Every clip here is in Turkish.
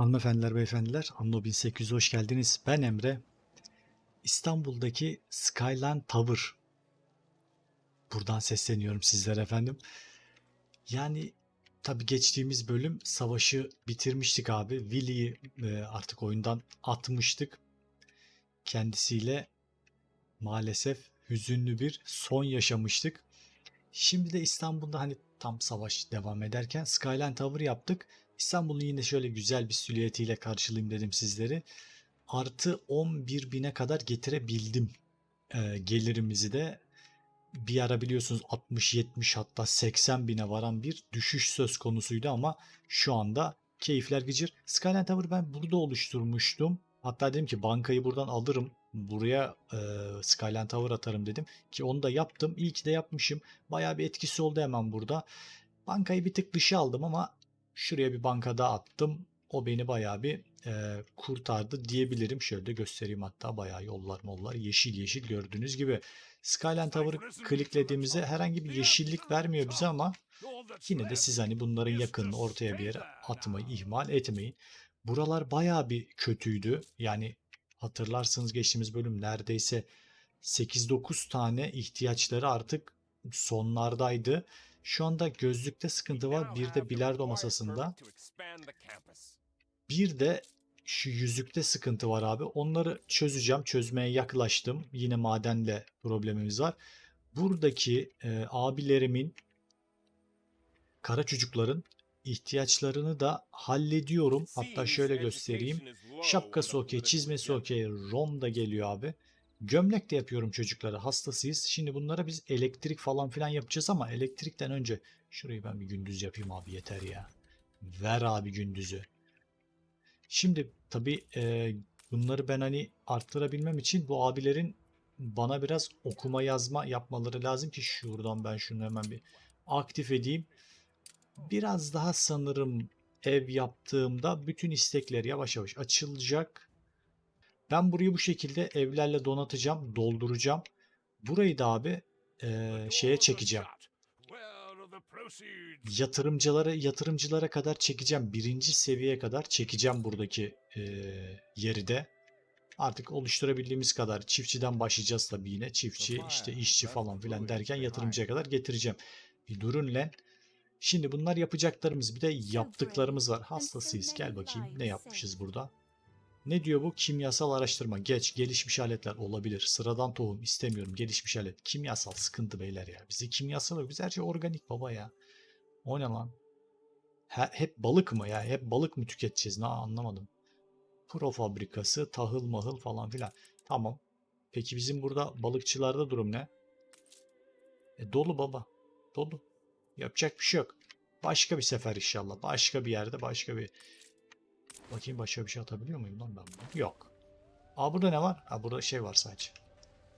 Hanımefendiler, beyefendiler, Anno 1800'e hoş geldiniz. Ben Emre. İstanbul'daki Skyline Tower. Buradan sesleniyorum sizlere efendim. Yani tabii geçtiğimiz bölüm savaşı bitirmiştik abi. Willy'yi e, artık oyundan atmıştık. Kendisiyle maalesef hüzünlü bir son yaşamıştık. Şimdi de İstanbul'da hani tam savaş devam ederken Skyline Tower yaptık. İstanbul'un yine şöyle güzel bir silüetiyle karşılayayım dedim sizleri. Artı 11 bine kadar getirebildim e, gelirimizi de. Bir ara biliyorsunuz 60-70 hatta 80 bine varan bir düşüş söz konusuydu ama şu anda keyifler gıcır. Skyline Tower ben burada oluşturmuştum. Hatta dedim ki bankayı buradan alırım. Buraya e, Skyline Tower atarım dedim. Ki onu da yaptım. İyi ki de yapmışım. Bayağı bir etkisi oldu hemen burada. Bankayı bir tık dışa aldım ama şuraya bir banka daha attım. O beni bayağı bir e, kurtardı diyebilirim. Şöyle de göstereyim hatta bayağı yollar mollar yeşil yeşil gördüğünüz gibi. Skyline Tower'ı kliklediğimizde herhangi bir yeşillik vermiyor bize ama yine de siz hani bunların yakınını ortaya bir yere atmayı ihmal etmeyin. Buralar bayağı bir kötüydü. Yani hatırlarsınız geçtiğimiz bölüm neredeyse 8-9 tane ihtiyaçları artık sonlardaydı. Şu anda gözlükte sıkıntı var. Bir de bilardo masasında. Bir de şu yüzükte sıkıntı var abi. Onları çözeceğim. Çözmeye yaklaştım. Yine madenle problemimiz var. Buradaki e, abilerimin kara çocukların ihtiyaçlarını da hallediyorum. Hatta şöyle göstereyim. Şapkası okey, çizmesi okey, rom da geliyor abi. Gömlek de yapıyorum çocuklara. Hastasıyız. Şimdi bunlara biz elektrik falan filan yapacağız ama elektrikten önce şurayı ben bir gündüz yapayım abi yeter ya. Ver abi gündüzü. Şimdi tabii e, bunları ben hani arttırabilmem için bu abilerin bana biraz okuma yazma yapmaları lazım ki şuradan ben şunu hemen bir aktif edeyim. Biraz daha sanırım ev yaptığımda bütün istekler yavaş yavaş açılacak. Ben burayı bu şekilde evlerle donatacağım, dolduracağım. Burayı da abi e, şeye çekeceğim. Yatırımcılara yatırımcılara kadar çekeceğim. Birinci seviyeye kadar çekeceğim buradaki e, yeri de. Artık oluşturabildiğimiz kadar çiftçiden başlayacağız tabii yine. Çiftçi, işte işçi falan filan derken yatırımcıya kadar getireceğim. Bir durun lan. Şimdi bunlar yapacaklarımız bir de yaptıklarımız var. Hastasıyız. Gel bakayım ne yapmışız burada. Ne diyor bu? Kimyasal araştırma. Geç. Gelişmiş aletler olabilir. Sıradan tohum istemiyorum. Gelişmiş alet. Kimyasal sıkıntı beyler ya. Bizi kimyasal yok. Biz her şey organik baba ya. O ne lan? He, hep balık mı ya? Hep balık mı tüketeceğiz? Ne anlamadım. Pro fabrikası, tahıl mahıl falan filan. Tamam. Peki bizim burada balıkçılarda durum ne? E, dolu baba. Dolu. Yapacak bir şey yok. Başka bir sefer inşallah. Başka bir yerde başka bir... Bakayım başka bir şey atabiliyor muyum lan ben bunu? Yok. Aa burada ne var? Ha burada şey var sadece.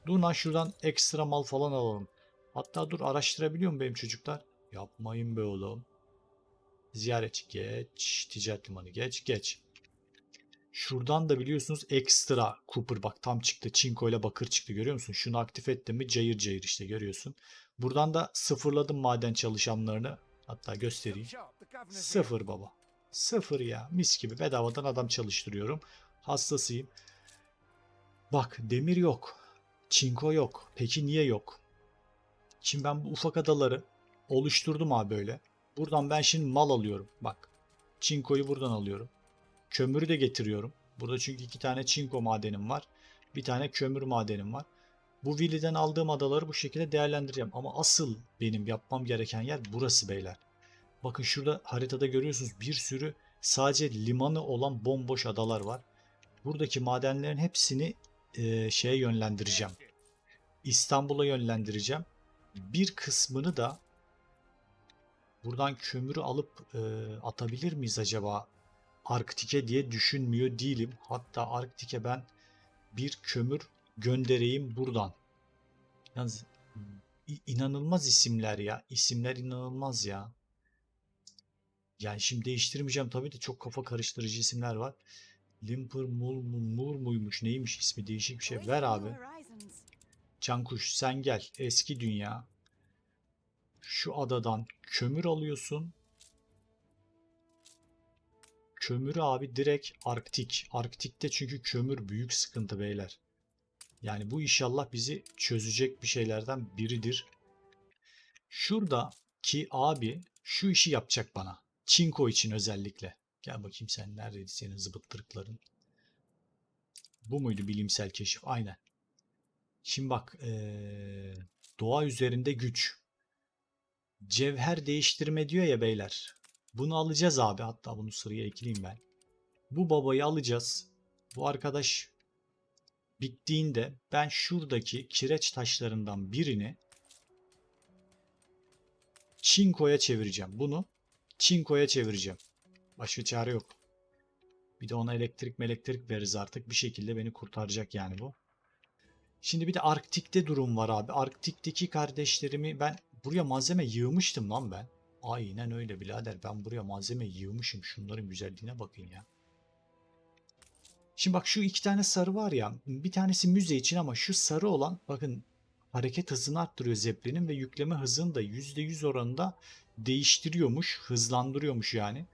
Dur lan şuradan ekstra mal falan alalım. Hatta dur araştırabiliyor mu benim çocuklar? Yapmayın be oğlum. Ziyaretçi geç. Ticaret limanı geç. Geç. Şuradan da biliyorsunuz ekstra Cooper bak tam çıktı. Çinko ile bakır çıktı görüyor musun? Şunu aktif ettim mi cayır cayır işte görüyorsun. Buradan da sıfırladım maden çalışanlarını. Hatta göstereyim. Sıfır baba. Sıfır ya. Mis gibi bedavadan adam çalıştırıyorum. Hastasıyım. Bak demir yok. Çinko yok. Peki niye yok? Şimdi ben bu ufak adaları oluşturdum abi böyle. Buradan ben şimdi mal alıyorum. Bak. Çinkoyu buradan alıyorum. Kömürü de getiriyorum. Burada çünkü iki tane çinko madenim var. Bir tane kömür madenim var. Bu Willy'den aldığım adaları bu şekilde değerlendireceğim. Ama asıl benim yapmam gereken yer burası beyler. Bakın şurada haritada görüyorsunuz bir sürü sadece limanı olan bomboş adalar var. Buradaki madenlerin hepsini e, şeye yönlendireceğim. İstanbul'a yönlendireceğim. Bir kısmını da buradan kömürü alıp e, atabilir miyiz acaba Arktik'e diye düşünmüyor değilim. Hatta Arktik'e ben bir kömür göndereyim buradan. Yalnız inanılmaz isimler ya. İsimler inanılmaz ya. Yani şimdi değiştirmeyeceğim tabii de çok kafa karıştırıcı isimler var. Limper Mul Mur muymuş neymiş ismi değişik bir şey. Ver abi. Cankuş sen gel. Eski dünya. Şu adadan kömür alıyorsun. kömürü abi direkt Arktik. Arktik'te çünkü kömür büyük sıkıntı beyler. Yani bu inşallah bizi çözecek bir şeylerden biridir. Şurada ki abi şu işi yapacak bana. Çinko için özellikle. Gel bakayım sen neredeydi senin zıbıttırıkların. Bu muydu bilimsel keşif? Aynen. Şimdi bak ee, doğa üzerinde güç. Cevher değiştirme diyor ya beyler. Bunu alacağız abi. Hatta bunu sıraya ekleyeyim ben. Bu babayı alacağız. Bu arkadaş bittiğinde ben şuradaki kireç taşlarından birini Çinko'ya çevireceğim. Bunu Çinko'ya çevireceğim. Başka çare yok. Bir de ona elektrik elektrik veririz artık. Bir şekilde beni kurtaracak yani bu. Şimdi bir de Arktik'te durum var abi. Arktik'teki kardeşlerimi ben buraya malzeme yığmıştım lan ben. Aynen öyle birader. Ben buraya malzeme yığmışım. Şunların güzelliğine bakın ya. Şimdi bak şu iki tane sarı var ya. Bir tanesi müze için ama şu sarı olan bakın hareket hızını arttırıyor Zeppelin'in ve yükleme hızını da %100 oranında değiştiriyormuş. Hızlandırıyormuş yani.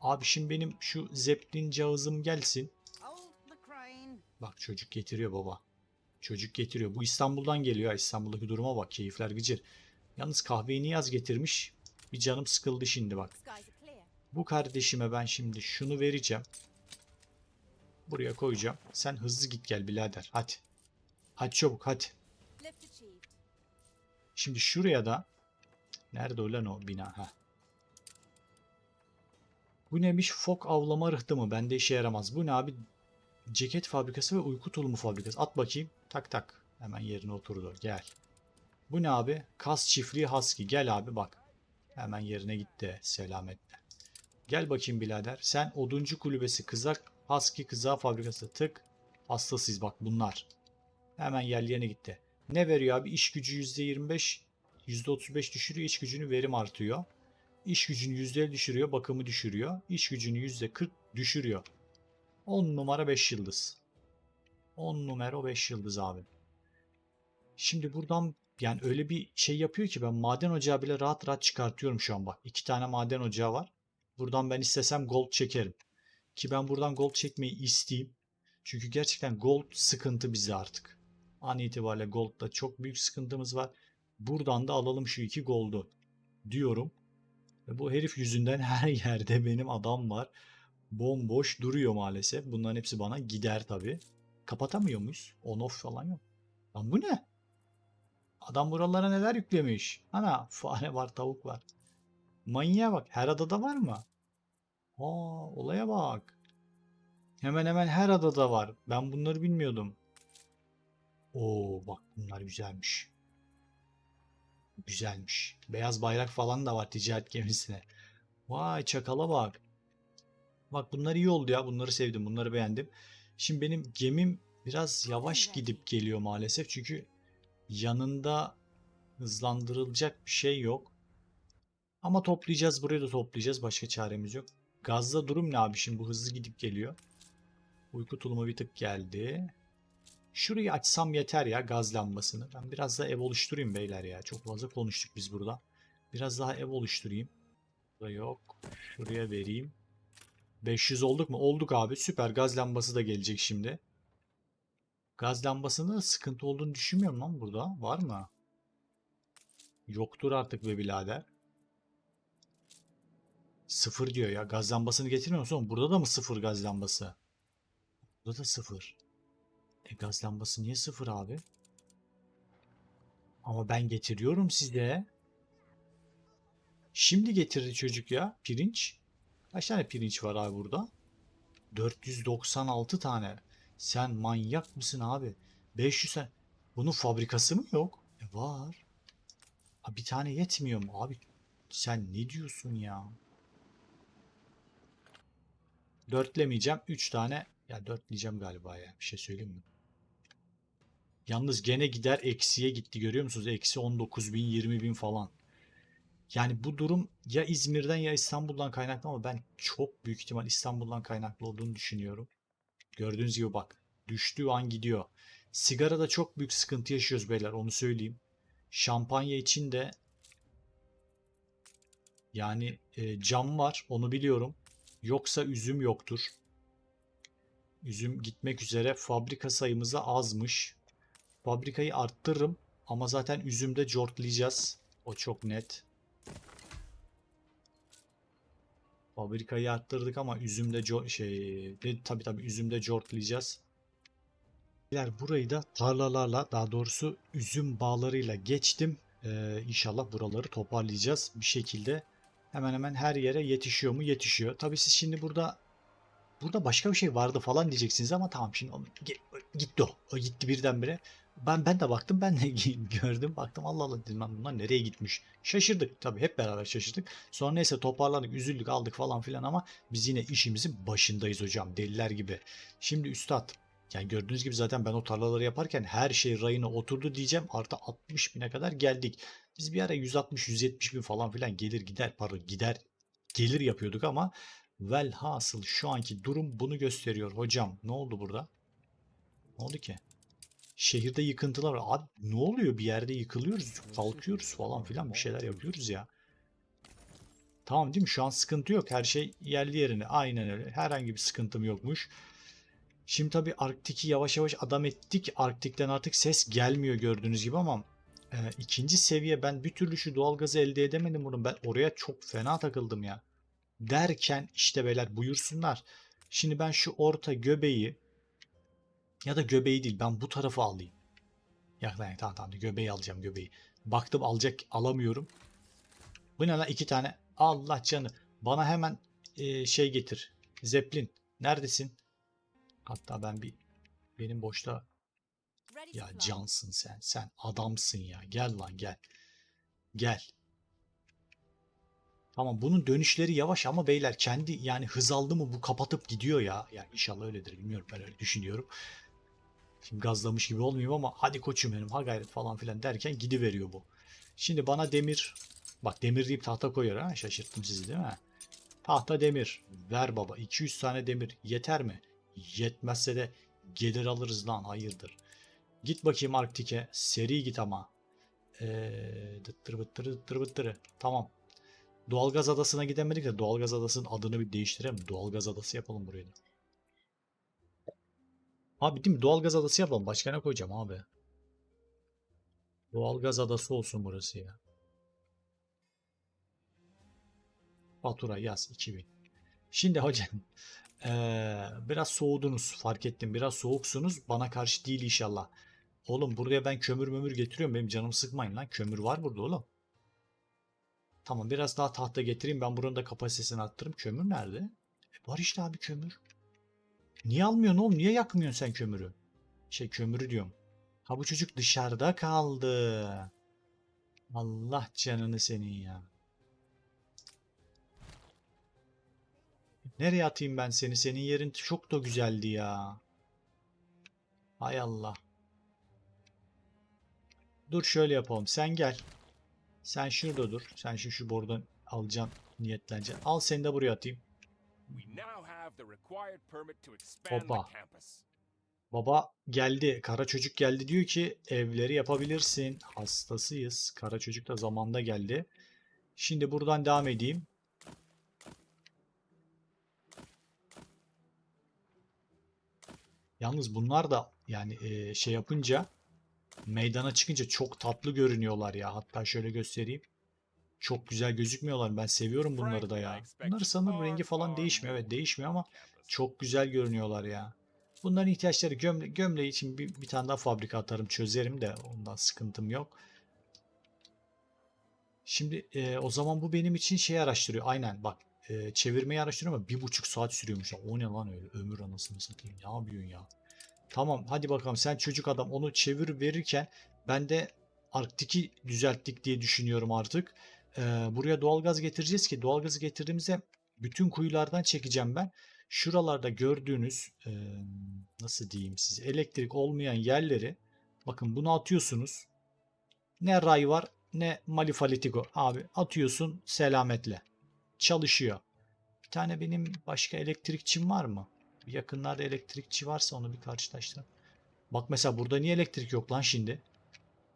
Abi şimdi benim şu Zeppelin cihazım gelsin. Bak çocuk getiriyor baba. Çocuk getiriyor. Bu İstanbul'dan geliyor. İstanbul'daki duruma bak. Keyifler gıcır. Yalnız kahveyi Niyaz getirmiş. Bir canım sıkıldı şimdi bak. Bu kardeşime ben şimdi şunu vereceğim. Buraya koyacağım. Sen hızlı git gel birader. Hadi. Hadi çabuk hadi. Şimdi şuraya da nerede o lan o bina? Heh. Bu neymiş? Fok avlama rıhtımı. Bende işe yaramaz. Bu ne abi? Ceket fabrikası ve uyku tulumu fabrikası. At bakayım. Tak tak. Hemen yerine oturdu. Gel. Bu ne abi? Kas çiftliği Husky. Gel abi bak. Hemen yerine gitti. Selametle. Gel bakayım birader. Sen oduncu kulübesi kızak Husky kızağı fabrikası. Tık. Hastasıyız bak bunlar. Hemen yerlerine gitti. Ne veriyor abi? İş gücü %25, %35 düşürüyor. İş gücünü verim artıyor. İş gücünü %50 düşürüyor. Bakımı düşürüyor. İş gücünü %40 düşürüyor. 10 numara 5 yıldız. 10 numara 5 yıldız abi. Şimdi buradan yani öyle bir şey yapıyor ki ben maden ocağı bile rahat rahat çıkartıyorum şu an bak. İki tane maden ocağı var. Buradan ben istesem gold çekerim. Ki ben buradan gold çekmeyi isteyeyim. Çünkü gerçekten gold sıkıntı bize artık. An itibariyle gold'da çok büyük sıkıntımız var. Buradan da alalım şu iki gold'u diyorum. Ve bu herif yüzünden her yerde benim adam var. Bomboş duruyor maalesef. Bunların hepsi bana gider tabi. Kapatamıyor muyuz? On off falan yok. Lan bu ne? Adam buralara neler yüklemiş? Ana fare var tavuk var. Manyağa bak. Her adada var mı? Aa olaya bak. Hemen hemen her adada var. Ben bunları bilmiyordum. Oo bak bunlar güzelmiş. Güzelmiş. Beyaz bayrak falan da var ticaret gemisine. Vay çakala bak. Bak bunlar iyi oldu ya. Bunları sevdim. Bunları beğendim. Şimdi benim gemim biraz yavaş gidip geliyor maalesef. Çünkü yanında hızlandırılacak bir şey yok. Ama toplayacağız. Buraya da toplayacağız. Başka çaremiz yok. Gazda durum ne abi? Şimdi bu hızlı gidip geliyor. Uyku tulumu bir tık geldi. Şurayı açsam yeter ya gaz lambasını. Ben biraz daha ev oluşturayım beyler ya. Çok fazla konuştuk biz burada. Biraz daha ev oluşturayım. Burada yok. Şuraya vereyim. 500 olduk mu? Olduk abi. Süper. Gaz lambası da gelecek şimdi. Gaz lambasında sıkıntı olduğunu düşünmüyorum lan burada. Var mı? Yoktur artık be birader. Sıfır diyor ya. Gaz lambasını getirmiyor musun? Burada da mı sıfır gaz lambası? Burada da sıfır. E gaz lambası niye sıfır abi? Ama ben getiriyorum size. Şimdi getirdi çocuk ya. Pirinç. Kaç tane pirinç var abi burada? 496 tane. Sen manyak mısın abi? 500 tane. Bunun fabrikası mı yok? E var. Ha, bir tane yetmiyor mu abi? Sen ne diyorsun ya? Dörtlemeyeceğim. 3 tane. Ya dörtleyeceğim galiba ya. Bir şey söyleyeyim mi? Yalnız gene gider eksiye gitti görüyor musunuz? Eksi 19 bin 20 bin falan. Yani bu durum ya İzmir'den ya İstanbul'dan kaynaklı ama ben çok büyük ihtimal İstanbul'dan kaynaklı olduğunu düşünüyorum. Gördüğünüz gibi bak düştüğü an gidiyor. Sigara da çok büyük sıkıntı yaşıyoruz beyler onu söyleyeyim. Şampanya için de yani e, cam var onu biliyorum. Yoksa üzüm yoktur. Üzüm gitmek üzere. Fabrika sayımıza azmış. Fabrikayı arttırırım. Ama zaten üzümde cortlayacağız. O çok net. Fabrikayı arttırdık ama üzümde şey de, tabii tabii üzümde cortlayacağız. Burayı da tarlalarla daha doğrusu üzüm bağlarıyla geçtim. Ee, inşallah buraları toparlayacağız bir şekilde. Hemen hemen her yere yetişiyor mu? Yetişiyor. Tabii siz şimdi burada burada başka bir şey vardı falan diyeceksiniz ama tamam şimdi onu- gitti o. O gitti birdenbire. Ben ben de baktım ben de gördüm baktım Allah Allah dedim lan bunlar nereye gitmiş. Şaşırdık tabii hep beraber şaşırdık. Sonra neyse toparladık üzüldük aldık falan filan ama biz yine işimizin başındayız hocam deliler gibi. Şimdi üstad yani gördüğünüz gibi zaten ben o tarlaları yaparken her şey rayına oturdu diyeceğim. Artı 60 bine kadar geldik. Biz bir ara 160-170 bin falan filan gelir gider pardon gider gelir yapıyorduk ama velhasıl şu anki durum bunu gösteriyor. Hocam ne oldu burada? Ne oldu ki? Şehirde yıkıntılar var. Abi ne oluyor? Bir yerde yıkılıyoruz, kalkıyoruz falan filan bir şeyler yapıyoruz ya. Tamam değil mi? Şu an sıkıntı yok. Her şey yerli yerine. Aynen öyle. Herhangi bir sıkıntım yokmuş. Şimdi tabii Arktik'i yavaş yavaş adam ettik. Arktik'ten artık ses gelmiyor gördüğünüz gibi ama e, ikinci seviye ben bir türlü şu doğalgazı elde edemedim bunu. Ben oraya çok fena takıldım ya. Derken işte beyler buyursunlar. Şimdi ben şu orta göbeği ya da göbeği değil ben bu tarafı alayım. Ya yani, tamam tamam göbeği alacağım göbeği. Baktım alacak alamıyorum. Bu ne lan iki tane. Allah canı. Bana hemen e, şey getir. Zeppelin. Neredesin? Hatta ben bir benim boşta ya cansın sen. Sen adamsın ya. Gel lan gel. Gel. Tamam bunun dönüşleri yavaş ama beyler kendi yani hız aldı mı bu kapatıp gidiyor ya. Yani inşallah öyledir bilmiyorum ben öyle düşünüyorum. Şimdi gazlamış gibi olmayayım ama hadi koçum benim ha gayret falan filan derken gidiveriyor bu. Şimdi bana demir bak demir deyip tahta koyuyor ha şaşırttım sizi değil mi? Tahta demir ver baba 200 tane demir yeter mi? Yetmezse de gelir alırız lan hayırdır. Git bakayım Arktik'e seri git ama. Ee, dıttır bıttırı dıttır bıttırı tamam. Doğalgaz adasına gidemedik de doğalgaz adasının adını bir değiştirelim. Doğalgaz adası yapalım burayı da. Abi değil mi? Doğalgaz adası yapalım. Başka ne koyacağım abi? Doğalgaz adası olsun burası ya. Fatura yaz 2000. Şimdi hocam eee, biraz soğudunuz fark ettim. Biraz soğuksunuz. Bana karşı değil inşallah. Oğlum buraya ben kömür mömür getiriyorum. Benim canımı sıkmayın lan. Kömür var burada oğlum. Tamam biraz daha tahta getireyim. Ben buranın da kapasitesini arttırırım. Kömür nerede? E, var işte abi kömür. Niye almıyorsun oğlum? Niye yakmıyorsun sen kömürü? Şey kömürü diyorum. Ha bu çocuk dışarıda kaldı. Allah canını senin ya. Nereye atayım ben seni? Senin yerin çok da güzeldi ya. Hay Allah. Dur şöyle yapalım. Sen gel. Sen şurada dur. Sen şu şu borudan alacaksın, niyetleneceksin. Al seni de buraya atayım. Hoppa. the campus. Baba geldi. Kara çocuk geldi diyor ki evleri yapabilirsin. Hastasıyız. Kara çocuk da zamanda geldi. Şimdi buradan devam edeyim. Yalnız bunlar da yani e, şey yapınca meydana çıkınca çok tatlı görünüyorlar ya. Hatta şöyle göstereyim. Çok güzel gözükmüyorlar. Ben seviyorum bunları da ya. Bunları sanırım rengi falan değişmiyor. Evet değişmiyor ama çok güzel görünüyorlar ya. Bunların ihtiyaçları gömle, gömleği için bir, bir tane daha fabrika atarım çözerim de ondan sıkıntım yok. Şimdi e, o zaman bu benim için şey araştırıyor. Aynen bak e, çevirmeyi araştırıyor ama bir buçuk saat sürüyormuş. Ya. O ne lan öyle ömür anasını satayım. Ne yapıyorsun ya? Tamam hadi bakalım sen çocuk adam onu çevir verirken ben de Arktik'i düzelttik diye düşünüyorum artık. Ee, buraya doğalgaz getireceğiz ki doğalgazı getirdiğimizde bütün kuyulardan çekeceğim ben. Şuralarda gördüğünüz e, nasıl diyeyim size elektrik olmayan yerleri bakın bunu atıyorsunuz. Ne ray var ne malifalitigo. Abi atıyorsun selametle. Çalışıyor. Bir tane benim başka elektrikçim var mı? Yakınlarda elektrikçi varsa onu bir karşılaştıralım. Bak mesela burada niye elektrik yok lan şimdi?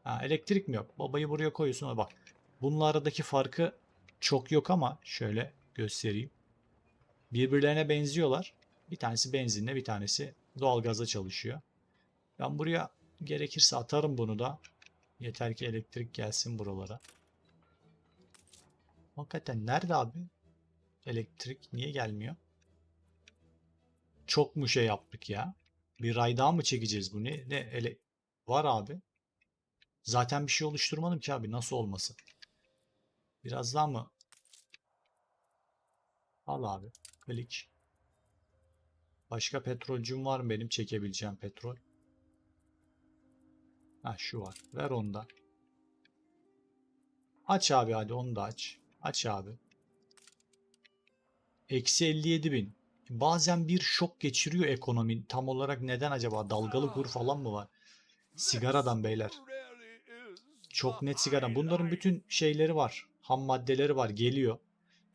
Ha, elektrik mi yok? Babayı buraya koyuyorsun. Bak bunun aradaki farkı çok yok ama şöyle göstereyim. Birbirlerine benziyorlar. Bir tanesi benzinle bir tanesi doğalgazla çalışıyor. Ben buraya gerekirse atarım bunu da. Yeter ki elektrik gelsin buralara. Hakikaten nerede abi? Elektrik niye gelmiyor? Çok mu şey yaptık ya? Bir ray daha mı çekeceğiz bu? Ne, ne ele var abi. Zaten bir şey oluşturmadım ki abi. Nasıl olmasın? Biraz daha mı? Al abi. Klik. Başka petrolcüm var mı benim çekebileceğim petrol? Ha şu var. Ver onu da. Aç abi hadi onu da aç. Aç abi. Eksi 57 bin. Bazen bir şok geçiriyor ekonomi. Tam olarak neden acaba? Dalgalı kur falan mı var? Sigaradan beyler. Çok net sigara. Bunların bütün şeyleri var. Ham maddeleri var. Geliyor.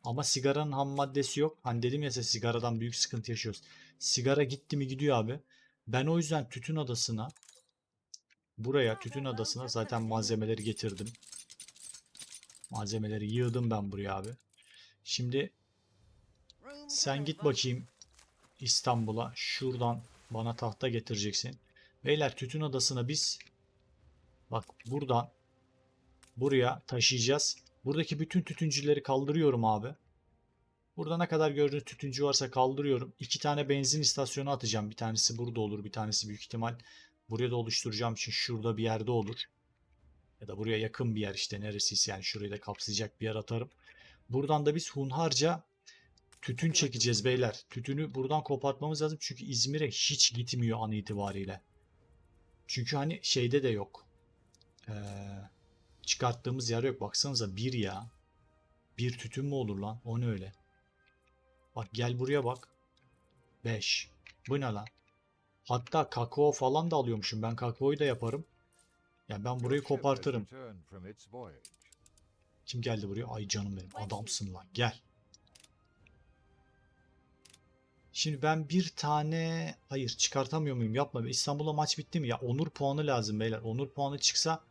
Ama sigaranın ham maddesi yok. Hani dedim ya size sigaradan büyük sıkıntı yaşıyoruz. Sigara gitti mi gidiyor abi. Ben o yüzden Tütün Adası'na buraya Tütün Adası'na zaten malzemeleri getirdim. Malzemeleri yığdım ben buraya abi. Şimdi sen git bakayım İstanbul'a. Şuradan bana tahta getireceksin. Beyler Tütün Adası'na biz bak buradan buraya taşıyacağız. Buradaki bütün tütüncüleri kaldırıyorum abi. Burada ne kadar gördüğünüz tütüncü varsa kaldırıyorum. İki tane benzin istasyonu atacağım. Bir tanesi burada olur. Bir tanesi büyük ihtimal buraya da oluşturacağım için şurada bir yerde olur. Ya da buraya yakın bir yer işte neresiyse yani şurayı da kapsayacak bir yer atarım. Buradan da biz hunharca tütün çekeceğiz beyler. Tütünü buradan kopartmamız lazım. Çünkü İzmir'e hiç gitmiyor an itibariyle. Çünkü hani şeyde de yok. Ee, çıkarttığımız yer yok. Baksanıza bir ya. Bir tütün mü olur lan? O ne öyle? Bak gel buraya bak. 5. Bu ne lan? Hatta kakao falan da alıyormuşum. Ben kakaoyu da yaparım. Ya ben burayı kopartırım. Kim geldi buraya? Ay canım benim. Adamsın lan. Gel. Şimdi ben bir tane... Hayır çıkartamıyor muyum? Yapma. be. İstanbul'a maç bitti mi? Ya onur puanı lazım beyler. Onur puanı çıksa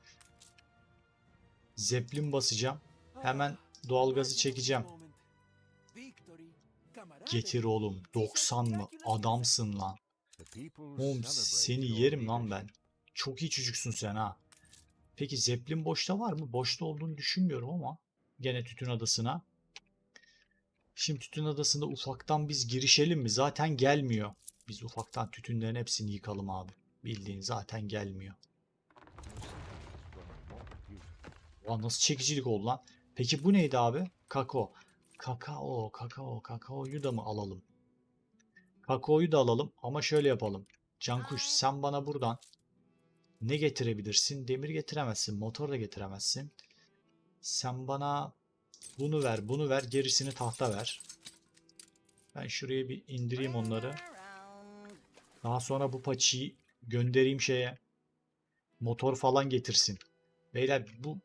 Zeppelin basacağım. Hemen doğalgazı çekeceğim. Getir oğlum. 90 mı? Adamsın lan. Oğlum seni yerim lan ben. Çok iyi çocuksun sen ha. Peki Zeppelin boşta var mı? Boşta olduğunu düşünmüyorum ama. Gene Tütün Adası'na. Şimdi Tütün Adası'nda ufaktan biz girişelim mi? Zaten gelmiyor. Biz ufaktan tütünlerin hepsini yıkalım abi. Bildiğin zaten gelmiyor. Ulan nasıl çekicilik oldu lan? Peki bu neydi abi? Kakao. Kakao, kakao, kakaoyu da mı alalım? Kakaoyu da alalım ama şöyle yapalım. Cankuş sen bana buradan ne getirebilirsin? Demir getiremezsin, motor da getiremezsin. Sen bana bunu ver, bunu ver, gerisini tahta ver. Ben şuraya bir indireyim onları. Daha sonra bu paçayı göndereyim şeye. Motor falan getirsin. Beyler bu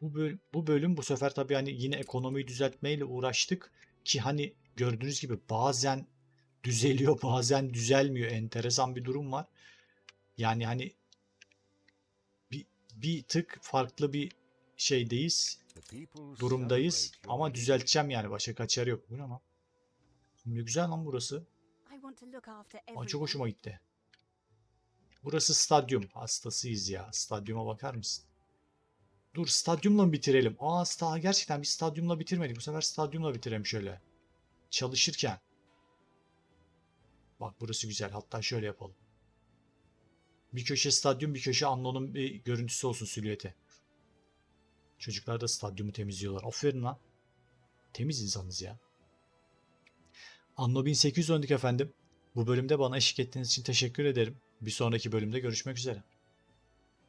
bu bölüm, bu bölüm bu sefer tabii hani yine ekonomiyi düzeltmeyle uğraştık ki hani gördüğünüz gibi bazen düzeliyor bazen düzelmiyor enteresan bir durum var. Yani hani bir, bir tık farklı bir şeydeyiz durumdayız ama düzelteceğim yani başka kaçar yok. Bu ne lan? Ne güzel lan burası. Aa, çok hoşuma gitti. Burası stadyum. Hastasıyız ya. Stadyuma bakar mısın? Dur stadyumla mı bitirelim? Aa sta gerçekten bir stadyumla bitirmedik. Bu sefer stadyumla bitirelim şöyle. Çalışırken. Bak burası güzel. Hatta şöyle yapalım. Bir köşe stadyum, bir köşe Anno'nun bir görüntüsü olsun silüeti. Çocuklar da stadyumu temizliyorlar. Aferin lan. Temiz insanız ya. Anno 1812 efendim. Bu bölümde bana eşlik ettiğiniz için teşekkür ederim. Bir sonraki bölümde görüşmek üzere.